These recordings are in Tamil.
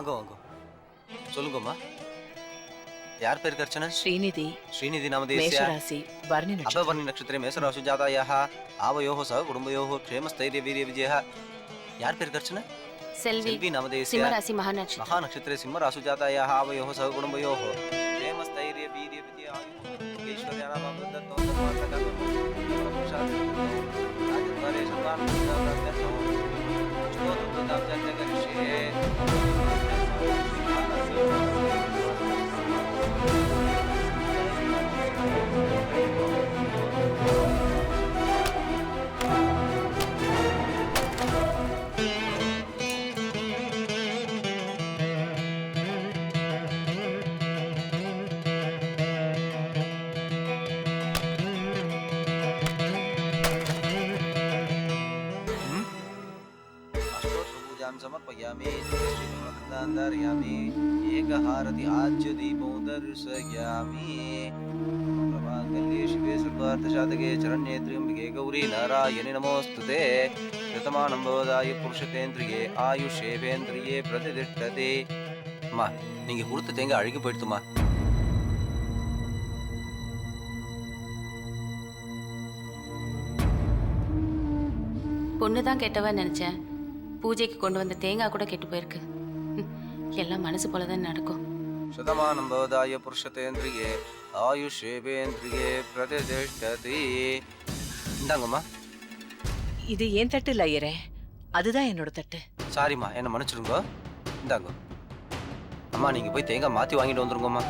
வாங்க வாங்க. சொல்லுங்கம்மா. யார் பேர் கர்ச்சனா? ஸ்ரீநிதி. ஸ்ரீநிதி நாம தேசிய மேஷராசி வர்ணி நட்சத்திரம். அபவர்ணி நட்சத்திரே மேசராசு சக குடும்பயோஹோ க்ஷேம ஸ்தைரிய வீரிய விஜயஹ யார் பேர் கர்ச்சனா? செல்வி. செல்வி தேசிய மகா நட்சத்திரம். சிம்ம ராசு ஜாதாயாக ஆவயோஹோ சக குடும்பயோஹோ அந்தர்யாமி ஏகஹாரதி ஆஜ்யதி மௌதர்ஷயாமி கல்யே சிவே சர்வார்த்தசாதகே சரண்யே திரியம்பிகே கௌரி நாராயணி நமோஸ்துதே ரதமானம் பவதாய புருஷதேந்திரியே ஆயுஷேவேந்திரியே பிரதிதிஷ்டதே அம்மா நீங்க கொடுத்த தேங்காய் அழுகி போயிடுத்துமா பொண்ணு தான் கெட்டவன் நினைச்சேன். பூஜைக்கு கொண்டு வந்த தேங்காய் கூட கெட்டு போயிருக்கு. எல்லாம் மனசு போல தான் நடக்கும். சதமானம்போதாய புருஷத்தேந்திரியே ஆயுஷேவேந்திரியே பிரதிதிஷ்டதி இந்தாங்கம்மா. இது ஏன் தட்டு இல்லை ஐயரே அதுதான் என்னோட தட்டு. சாரிம்மா என்ன மன்னிச்சிருங்க. இந்தாங்க. அம்மா நீங்கள் போய் தேங்காய் மாற்றி வாங்கிட்டு வந்துருங்கம்மா.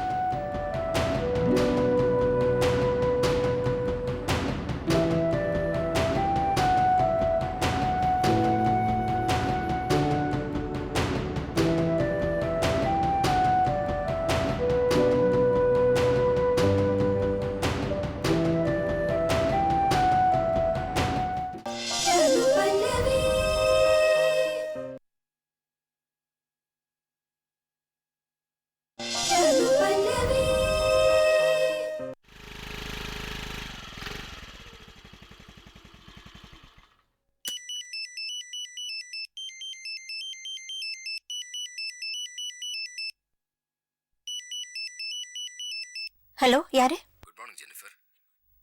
ஹலோ யாரு? Good morning Jennifer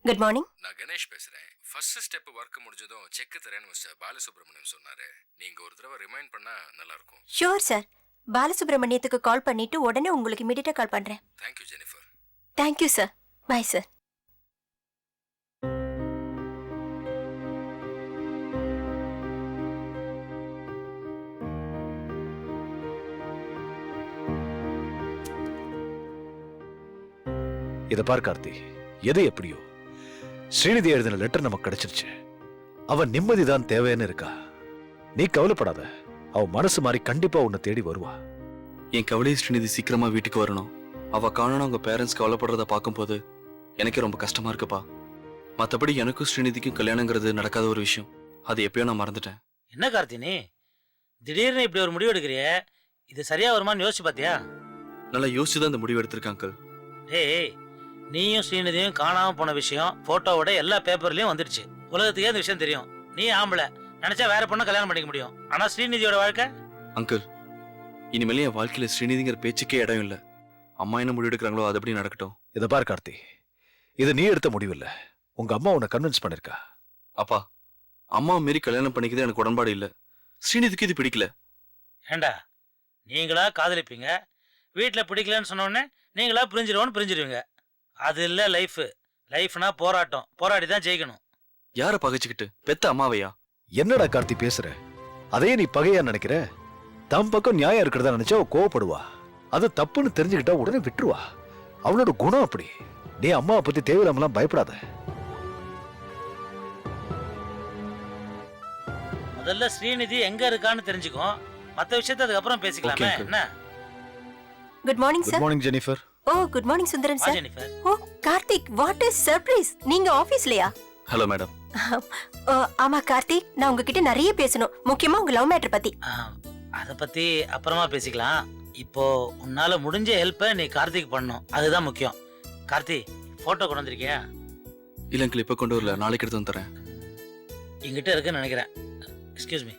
good morning நான் கணேஷ் பேசுறேன். ஃபர்ஸ்ட் ஸ்டெப் ஒர்க் முடிஞ்சதும் செக் தரேன்னு மிஸ்டர் பாலசுப்ரமணியம் சொன்னாரு. நீங்க ஒரு தடவை ரிமைண்ட் பண்ணா நல்லா இருக்கும் ஷூர் சார் பாலசுப்ரமணியத்துக்கு கால் பண்ணிட்டு உடனே உங்களுக்கு இமீடியட்டா கால் பண்றேன். Thank you Jennifer thank you sir bye sir இத பார் கார்த்தி. எது எப்படியோ? ஸ்ரீநிதி எழுதின லெட்டர் நமக்கு கிடைச்சிருச்சு. அவன் நிம்மதிதான் தேவைன்னு இருக்கா? நீ கவலைப்படாத. அவ மனசு மாறி கண்டிப்பா உன்னை தேடி வருவா. என் கவலை ஸ்ரீநிதி சீக்கிரமா வீட்டுக்கு வரணும். அவ காணணும் அவங்க பேரண்ட்ஸ் கவலைப்படுறத பார்க்கும்போது எனக்கே ரொம்ப கஷ்டமா இருக்குப்பா. மத்தபடி எனக்கும் ஸ்ரீநிதிக்கும் கல்யாணங்கிறது நடக்காத ஒரு விஷயம். அது எப்பயோ நான் மறந்துட்டேன். என்ன கார்த்தினி திடீர்னு இப்படி ஒரு முடிவு எடுக்கிறியே? இது சரியா வருமான்னு யோசிச்சு பாத்தியா? நல்லா யோசிச்சு தான் இந்த முடிவு எடுத்திருக்கேன் அங்கிள் ஏய் நீயும் ஸ்ரீநிதியும் காணாம போன விஷயம் போட்டோவோட எல்லா பேப்பர்லயும் வந்துடுச்சு. உலகத்துக்கே இந்த விஷயம் தெரியும். நீ ஆம்பளை. நினைச்சா வேற பொண்ணை கல்யாணம் பண்ணிக்க முடியும். ஆனா ஸ்ரீநிதியோட வாழ்க்கை? அங்கிள் இனிமேல் என் வாழ்க்கையில ஸ்ரீநிதிங்கிற பேச்சுக்கே இடம் இல்லை. அம்மா என்ன முடிவு எடுக்கிறாங்களோ அது எப்படி நடக்கட்டும்? இத பார் கார்த்தி. இது நீ எடுத்த முடிவு இல்ல உங்க அம்மா உன்னை கன்வின்ஸ் பண்ணிருக்கா. அப்பா அம்மா மாரி கல்யாணம் பண்ணிக்கிறது எனக்கு உடன்பாடு இல்லை. ஸ்ரீநிதிக்கு இது பிடிக்கல. ஏண்டா நீங்களா காதலிப்பீங்க? வீட்டுல பிடிக்கலன்னு சொன்ன உடனே நீங்களா பிரிஞ்சிருவோன்னு பிரிஞ்சிருவீங்க. அது இல்ல லைஃப் லைஃப்னா போராட்டம். போராடி தான் ஜெயிக்கணும். யாரை பகைச்சுக்கிட்டு? பெத்த அம்மாவையா? என்னடா கார்த்தி பேசுற? அதையே நீ பகையா நினைக்கிற? தம் பக்கம் நியாயம் இருக்கிறதா நினைச்சா அவ கோவப்படுவா. அது தப்புன்னு தெரிஞ்சுக்கிட்டா உடனே விட்டுருவா. அவளோட குணம் அப்படி. நீ அம்மாவை பத்தி தேவையில்லாமலாம் பயப்படாத. முதல்ல ஸ்ரீநிதி எங்க இருக்கான்னு தெரிஞ்சுக்கும் மத்த விஷயத்த அதுக்கப்புறம் பேசிக்கலாமே. Okay. என்ன? Good morning good sir morning Jennifer oh good morning Sundaran sir Jennifer oh Karthik what is surprise நீங்க ஆபீஸ்லயா ஹலோ மேடம் ஓ, ஆமா கார்த்திக். நான் உங்ககிட்ட நிறைய பேசணும். முக்கியமா உங்க லவ் மேட்டர் பத்தி. அத பத்தி அப்புறமா பேசிக்கலாம். இப்போ உன்னால முடிஞ்ச ஹெல்ப்பை நீ கார்த்திக் பண்ணும் அதுதான் முக்கியம். கார்த்தி போட்டோ கொண்டு வந்திருக்கியா? இல்ல இப்ப கொண்டு வரல. நாளைக்கு எடுத்து வந்து தரேன். என்கிட்ட இருக்குன்னு நினைக்கிறேன். எக்ஸ்கியூஸ் மீ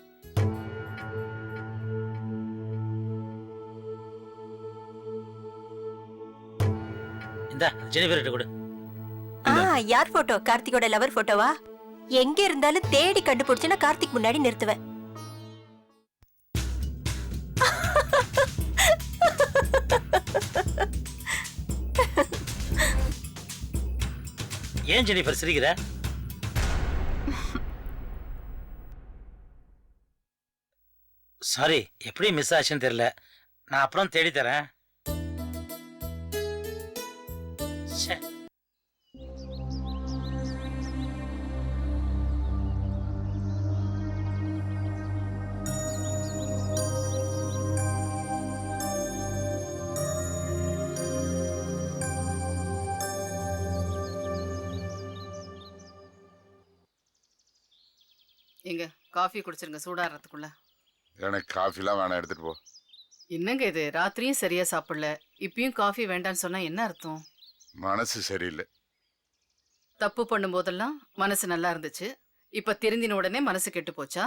இந்த ஜெனிஃபர் கிட்ட கொடு. ஆ யார் போட்டோ? கார்த்திகோட லவர் போட்டோவா? எங்க இருந்தாலும் தேடி கண்டுபிடிச்சு நான் கார்த்திக் முன்னாடி நிறுத்துவேன். ஏன் ஜெனிஃபர் சிரிக்கிற? சாரி எப்படி மிஸ் ஆச்சுன்னு தெரியல. நான் அப்புறம் தேடி தரேன். ச்சே. எங்க காஃபி குடிச்சிருங்க சூடாடுறதுக்குள்ள எனக்கு காஃபிலாம் வேணாம் எடுத்துட்டு போ. என்னங்க இது? ராத்திரியும் சரியா சாப்பிடல. இப்பயும் காஃபி வேண்டாம்னு சொன்னா என்ன அர்த்தம்? மனசு சரியில்லை. தப்பு பண்ணும்போதெல்லாம் மனசு நல்லா இருந்துச்சு. இப்ப திருந்தின உடனே மனசு கெட்டு போச்சா?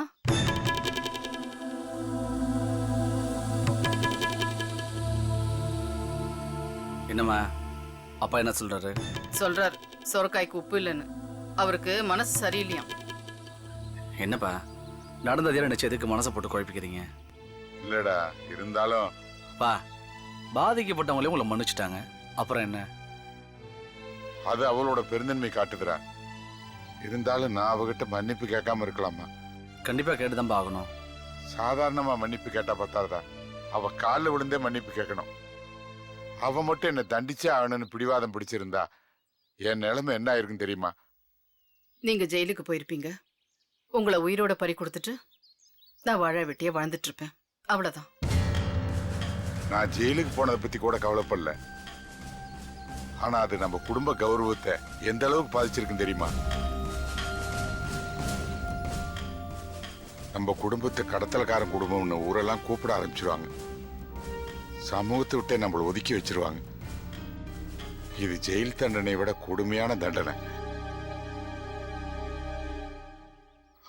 என்னம்மா? அப்பா என்ன சொல்றாரு? சொல்றார் சொரக்காய்க்கு உப்பு இல்லைன்னு. அவருக்கு மனசு சரியில்லையாம். என்னப்பா? நடந்ததே நினைச்சு எதுக்கு மனசை போட்டு குழப்பிக்கிறீங்க? இல்லடா இருந்தாலும் பா பாதிக்கப்பட்டவங்களே உங்களை மன்னிச்சிட்டாங்க. அப்புறம் என்ன? அது அவளோட பெருந்தன்மை காட்டுதுடா இருந்தாலும் நான் அவகிட்ட மன்னிப்பு கேட்காம இருக்கலாமா? கண்டிப்பா கேட்டுதான் ஆகணும். சாதாரணமா மன்னிப்பு கேட்டா பத்தாதுடா. அவ காலில் விழுந்தே மன்னிப்பு கேட்கணும். அவ மட்டும் என்னை தண்டிச்சே ஆகணும்னு பிடிவாதம் பிடிச்சிருந்தா என் நிலைமை என்ன ஆயிருக்கும் தெரியுமா? நீங்க ஜெயிலுக்கு போயிருப்பீங்க. உங்களை உயிரோட பறி கொடுத்துட்டு நான் வாழ வெட்டியே வாழ்ந்துட்டு இருப்பேன். அவ்வளவுதான். நான் ஜெயிலுக்கு போனதை பத்தி கூட கவலைப்படல. ஆனா அது நம்ம குடும்ப கௌரவத்தை எந்த அளவுக்கு பாதிச்சிருக்குன்னு தெரியுமா? நம்ம குடும்பத்தை கடத்தலக்காரன் குடும்பம்னு ஊரெல்லாம் கூப்பிட ஆரம்பிச்சிருவாங்க. சமூகத்தை விட்டே நம்மளை ஒதுக்கி வச்சிருவாங்க. இது ஜெயில் தண்டனை விட கொடுமையான தண்டனை.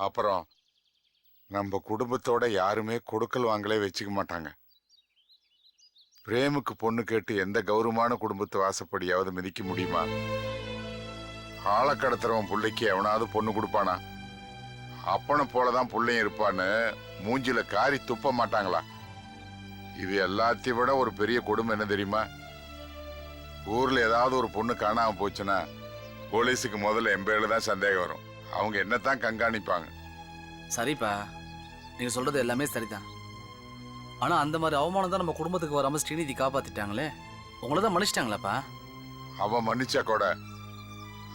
அப்புறம் நம்ம குடும்பத்தோட யாருமே கொடுக்கல் வாங்கலே வச்சுக்க மாட்டாங்க. பிரேமுக்கு பொண்ணு கேட்டு எந்த கௌரவமான குடும்பத்து வாசப்படியாவது மிதிக்க முடியுமா? ஆளை கடத்துறவன் பிள்ளைக்கு எவனாவது பொண்ணு கொடுப்பானா? அப்பனை போலதான் பிள்ளையும் இருப்பான்னு மூஞ்சில காரி துப்ப மாட்டாங்களா? இது எல்லாத்தையும் விட ஒரு பெரிய கொடுமை என்ன தெரியுமா? ஊர்ல ஏதாவது ஒரு பொண்ணு காணாம போச்சுன்னா போலீஸுக்கு முதல்ல எம்பேல தான் சந்தேகம் வரும். அவங்க என்னத்தான் கண்காணிப்பாங்க. சரிப்பா. நீங்க சொல்றது எல்லாமே சரிதான். ஆனா அந்த மாதிரி அவமானம் தான் நம்ம குடும்பத்துக்கு வராம ஸ்ரீநிதி காப்பாத்திட்டாங்களே. உங்களை தான் மன்னிச்சிட்டாங்களாப்பா? அவன் மன்னிச்சா கூட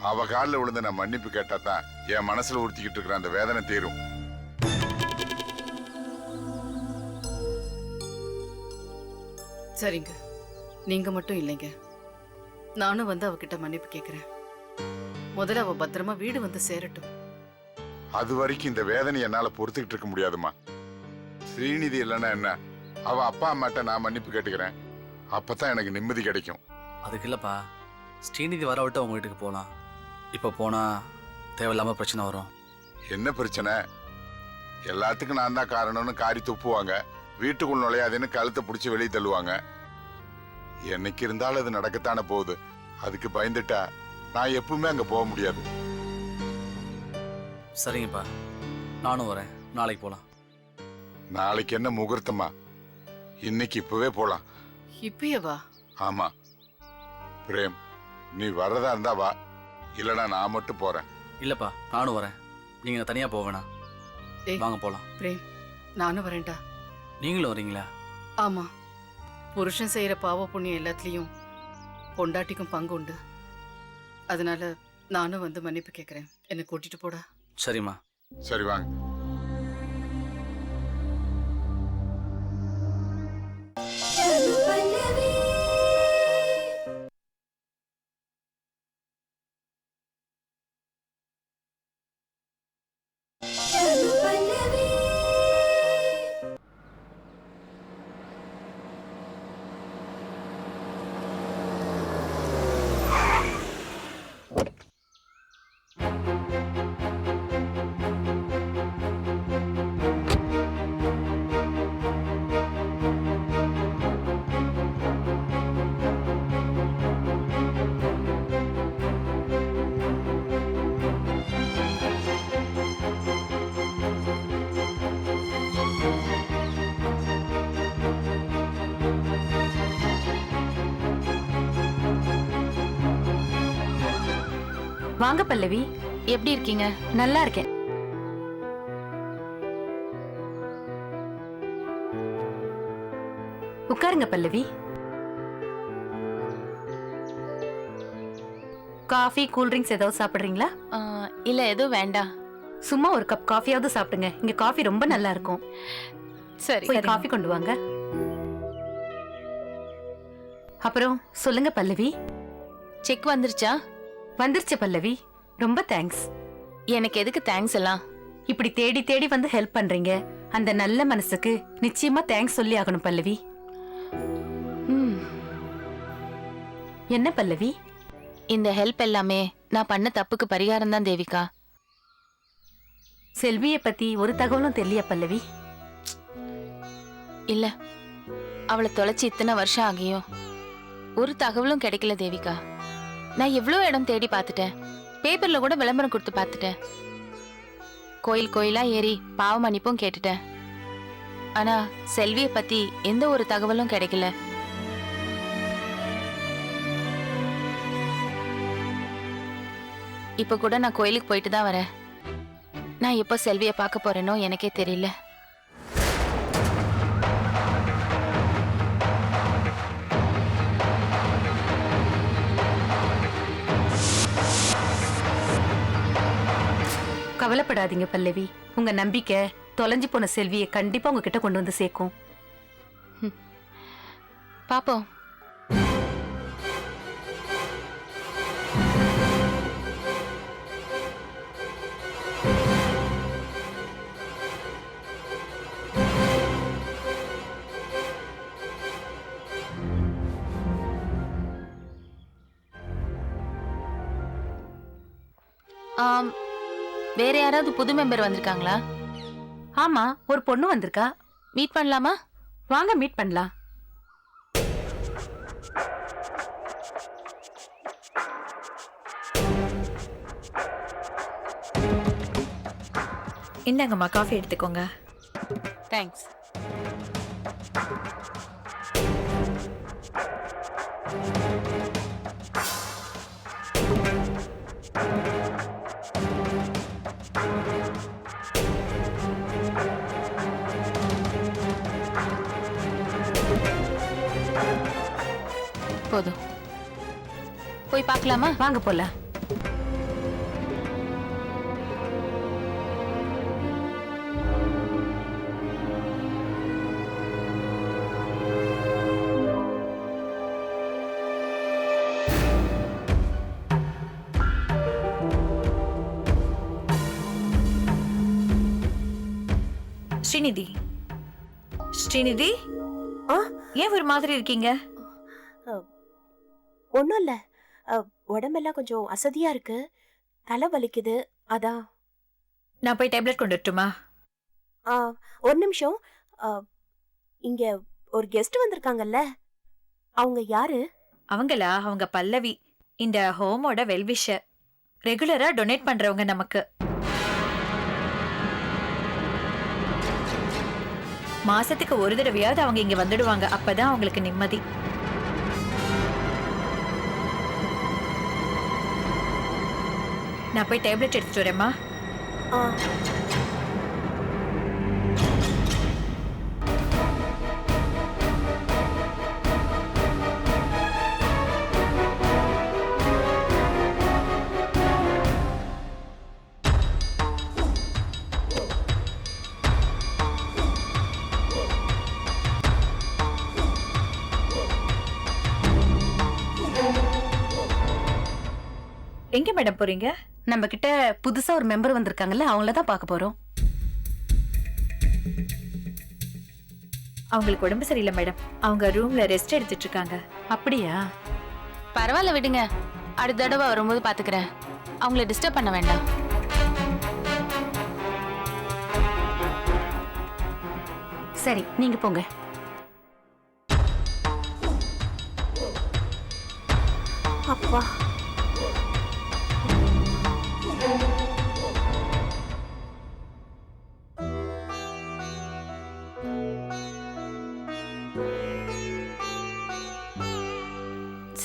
அவ காலில் விழுந்து நான் மன்னிப்பு கேட்டா தான் என் மனசுல உறுத்திக்கிட்டு இருக்கிற அந்த வேதனை தீரும். சரிங்க. நீங்க மட்டும் இல்லைங்க. நானும் வந்து அவகிட்ட மன்னிப்பு கேக்குறேன். முதல்ல அவ பத்திரமா வீடு வந்து சேரட்டும். அது வரைக்கும் இந்த வேதனை என்னால பொறுத்துக்கிட்டு இருக்க முடியாதுமா ஸ்ரீநிதி இல்லைன்னா என்ன? அவ அப்பா அம்மாட்ட நான் மன்னிப்பு கேட்டுக்கிறேன். அப்பதான் எனக்கு நிம்மதி கிடைக்கும். அதுக்கு இல்லப்பா ஸ்ரீநிதி வர விட்டு அவங்க வீட்டுக்கு போகலாம் இப்போ போனா தேவையில்லாம பிரச்சனை வரும். என்ன பிரச்சனை? எல்லாத்துக்கும் நான் தான் காரணம்னு காரி துப்புவாங்க. வீட்டுக்குள் நுழையாதுன்னு கழுத்தை பிடிச்சி வெளியே தள்ளுவாங்க. என்னைக்கு இருந்தாலும் அது நடக்கத்தானே போகுது. அதுக்கு பயந்துட்டா நான் எப்பவுமே அங்க போக முடியாது. சரிங்கப்பா. நானும் வரேன். நாளைக்கு போகலாம் நாளைக்கு என்ன முகூர்த்தமா? இன்னைக்கு இப்பவே போலாம். இப்பயே வா. ஆமா. பிரேம் நீ வர்றதா இருந்தா வா. இல்லனா நான் மட்டும் போறேன். இல்லப்பா நானும் வரேன். நீங்க தனியா போக வேணாம். ஏய். வாங்க போலாம். பிரேம் நானும் வரேன்டா. நீங்களும் வரீங்களா? ஆமா. புருஷன் செய்யற பாவ புண்ணியம் எல்லாத்துலயும் பொண்டாட்டிக்கும் பங்கு உண்டு. அதனால நானும் வந்து மன்னிப்பு கேக்குறேன். என்னை கூட்டிட்டு போடா. சரிம்மா. சரி வாங்க. வாங்க பல்லவி. எப்படி இருக்கீங்க? நல்லா இருக்கேன். உட்காருங்க பல்லவி. காஃபி கூல் ட்ரிங்க்ஸ் ஏதாவது சாப்பிடுறீங்களா? இல்ல எதுவும் வேண்டாம். சும்மா ஒரு கப் காஃபியாவது சாப்பிடுங்க. இங்க காஃபி ரொம்ப நல்லா இருக்கும். சரி காஃபி கொண்டு வாங்க. அப்புறம் சொல்லுங்க பல்லவி. செக் வந்துருச்சா? வந்துருச்சு பல்லவி. ரொம்ப தேங்க்ஸ் எனக்கு எதுக்கு தேங்க்ஸ் எல்லாம்? இப்படி தேடி தேடி வந்து ஹெல்ப் பண்றீங்க. அந்த நல்ல மனசுக்கு நிச்சயமா தேங்க்ஸ் சொல்லி ஆகணும் பல்லவி. என்ன பல்லவி? இந்த ஹெல்ப் எல்லாமே நான் பண்ண தப்புக்கு பரிகாரம் தான் தேவிகா. செல்விய பத்தி ஒரு தகவலும் தெரியல பல்லவி? இல்ல. அவளை தொலைச்சு இத்தனை வருஷம் ஆகியும். ஒரு தகவலும் கிடைக்கல தேவிகா. நான் எவ்வளோ இடம் தேடி பார்த்துட்டேன். பேப்பர்ல கூட விளம்பரம் கொடுத்து பார்த்துட்டேன். கோயில் கோயிலா ஏறி பாவ மன்னிப்பும் கேட்டுட்டேன். ஆனா செல்வியை பத்தி எந்த ஒரு தகவலும் கிடைக்கல. இப்ப கூட நான் கோயிலுக்கு போயிட்டு தான் வரேன். நான் எப்போ செல்வியை பார்க்க போறேனோ எனக்கே தெரியல. கவலைப்படாதீங்க பல்லவி. உங்க நம்பிக்கை தொலைஞ்சு போன செல்வியை கண்டிப்பா உங்ககிட்ட கொண்டு வந்து சேர்க்கும். பாப்போம். வேற யாராவது புது மெம்பர் வந்திருக்காங்களா? ஆமா ஒரு பொண்ணு வந்திருக்கா. மீட் பண்ணலாமா? வாங்க மீட் பண்ணலாம். இந்தாங்கம்மா காஃபி எடுத்துக்கோங்க. தேங்க்ஸ் போதும். போய் பார்க்கலாமா? வாங்க போலாம். ஸ்ரீநிதி. ஸ்ரீநிதி? ஆ? ஏன் ஒரு மாதிரி இருக்கீங்க? ஒன்றும் இல்லை. உடம்பெல்லாம் கொஞ்சம் அசதியா இருக்கு. தலை வலிக்குது. அதான். நான் போய் டேப்லெட் கொண்டு வரட்டுமா? ஆ, ஒரு நிமிஷம். இங்க ஒரு கெஸ்ட் வந்திருக்காங்கல்ல. அவங்க யாரு? அவங்களா? அவங்க பல்லவி. இந்த ஹோமோட வெல்விஷர் ரெகுலரா டொனேட் பண்றவங்க நமக்கு. மாசத்துக்கு ஒரு தடவையாவது அவங்க இங்க வந்துடுவாங்க. அப்பதான் அவங்களுக்கு நிம்மதி. நான் போய் டேப்லெட் எடுத்துட்டு வரேம்மா. ஆ, எங்க மேடம் போறீங்க? நம்ம கிட்ட புதுசா ஒரு மெம்பர் வந்திருக்காங்கல்ல அவங்கள தான் பார்க்க போறோம். அவங்களுக்கு உடம்பு சரியில்லை மேடம். அவங்க ரூம்ல ரெஸ்ட் எடுத்துட்டு இருக்காங்க அப்படியா? பரவாயில்ல விடுங்க. அடுத்த தடவை வரும்போது பாத்துக்கிறேன் அவங்கள டிஸ்டர்ப் பண்ண வேண்டாம். சரி நீங்க போங்க. அப்பா.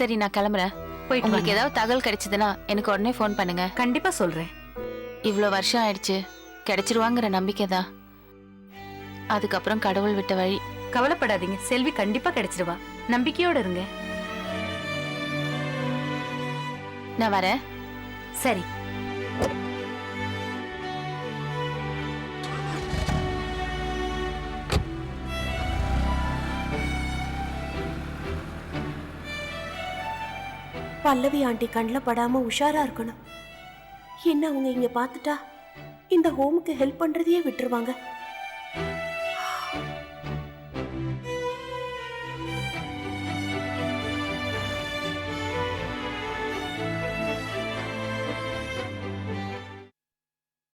சரி நான் கிளம்புறேன். போயிட்டு உங்களுக்கு. ஏதாவது தகவல் கிடைச்சதுன்னா எனக்கு உடனே ஃபோன் பண்ணுங்க. கண்டிப்பா சொல்றேன். இவ்வளோ வருஷம் ஆயிடுச்சு. கிடைச்சிருவாங்கிற நம்பிக்கை தான். அதுக்கப்புறம் கடவுள் விட்ட வழி. கவலைப்படாதீங்க. செல்வி கண்டிப்பா கிடைச்சிருவா. நம்பிக்கையோட இருங்க. நான் வரேன். சரி. பல்லவி ஆண்டி கண்ணில் படாமல் உஷாராக இருக்கணும். என்ன அவங்க இங்கே பார்த்துட்டா? இந்த ஹோமுக்கு ஹெல்ப் பண்ணுறதையே விட்டுருவாங்க.